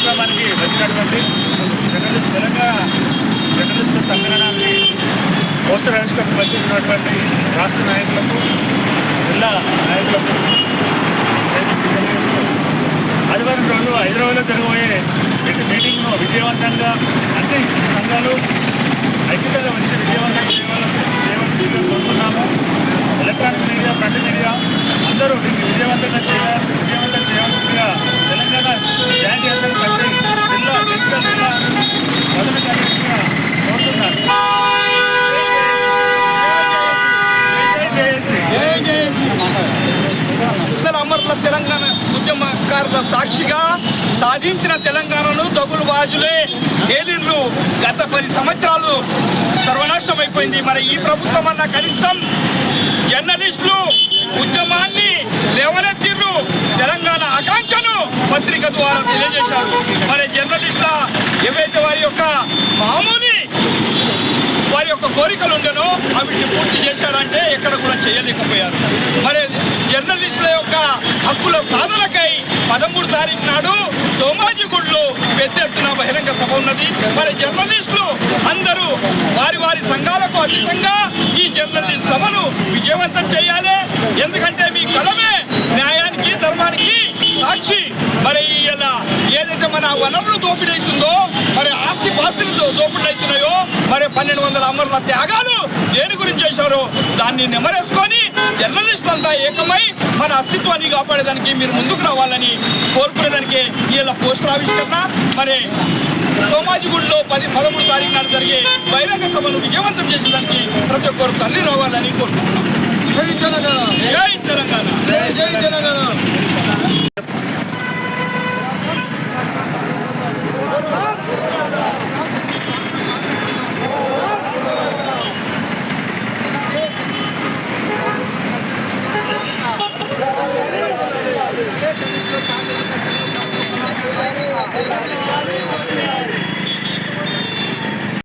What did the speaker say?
కార్యక్రమానికి వచ్చినటువంటి జర్నలిస్ట్ తెలంగాణ జర్నలిస్టుల సంఘటనాన్ని పోస్టర్ ఆవిష్కరణ వచ్చేసినటువంటి రాష్ట్ర నాయకులకు జిల్లా నాయకులకు ఆదివారం రోజు హైదరాబాద్లో జరగబోయే మీటింగ్ను విజయవంతంగా అన్ని సంఘాలు జై అమరుల తెలంగాణ ఉద్యమకారుల సాక్షిగా సాధించిన తెలంగాణను దగులు బాజులే ఏలిండ్రు. గత పది సంవత్సరాలు సర్వనాశనం అయిపోయింది. మరి ఈ ప్రభుత్వం అన్న కనీసం జర్నలిస్టులు ఉద్యమాన్ని లేవనెత్తిర్రు. తెలంగాణ ఆకాంక్షను పత్రిక ద్వారా తెలియజేశారు. మరి జర్నలిస్టుల ఏవైతే వారి యొక్క మామూలు వారి యొక్క కోరికలు ఉండనో అవిటిని పూర్తి చేశారంటే ఎక్కడ కూడా చేయలేకపోయారు. మరి జర్నలిస్టుల యొక్క హక్కుల సాధనకై పదమూడు తారీఖు నాడు సోమాజిగూడలో పెద్ద ఎత్తున బహిరంగ సభ ఉన్నది. మరి జర్నలిస్టులు అందరూ వారి వారి సంఘాలకు అతీతంగా ఈ జర్నలిస్ట్ సభను విజయవంతం చేయాలి. ఎందుకంటే మీ కలమే న్యాయానికి ధర్మానికి సాక్షి. మరి ఇలా ఏదైతే మన వనరులు దోపిడీ అవుతుందో మరి ఆస్తి పాస్తులు దోపిడైతున్నాయో దోపిడీ అవుతున్నాయో మరి పన్నెండు వందల అమరుల త్యాగాలు దేని గురించి చేశారో? దాన్ని నెమరేసుకొని జర్నలిస్టులు అంతా ఏకమై మన అస్తిత్వాన్ని కాపాడేదానికి మీరు ముందుకు రావాలని కోరుకునేదానికి ఇలా పోస్టర్ ఆవిష్కరణ. మరి సోమాజిగూడలో పది పదమూడు తారీఖు నాడు జరిగే బహిరంగ సభను విజయవంతం చేసేదానికి ప్రతి ఒక్కరు తల్లి రావాలని కోరుకుంటున్నాం. జై తెలంగాణ. జై తెలంగాణ. జై తెలంగాణ.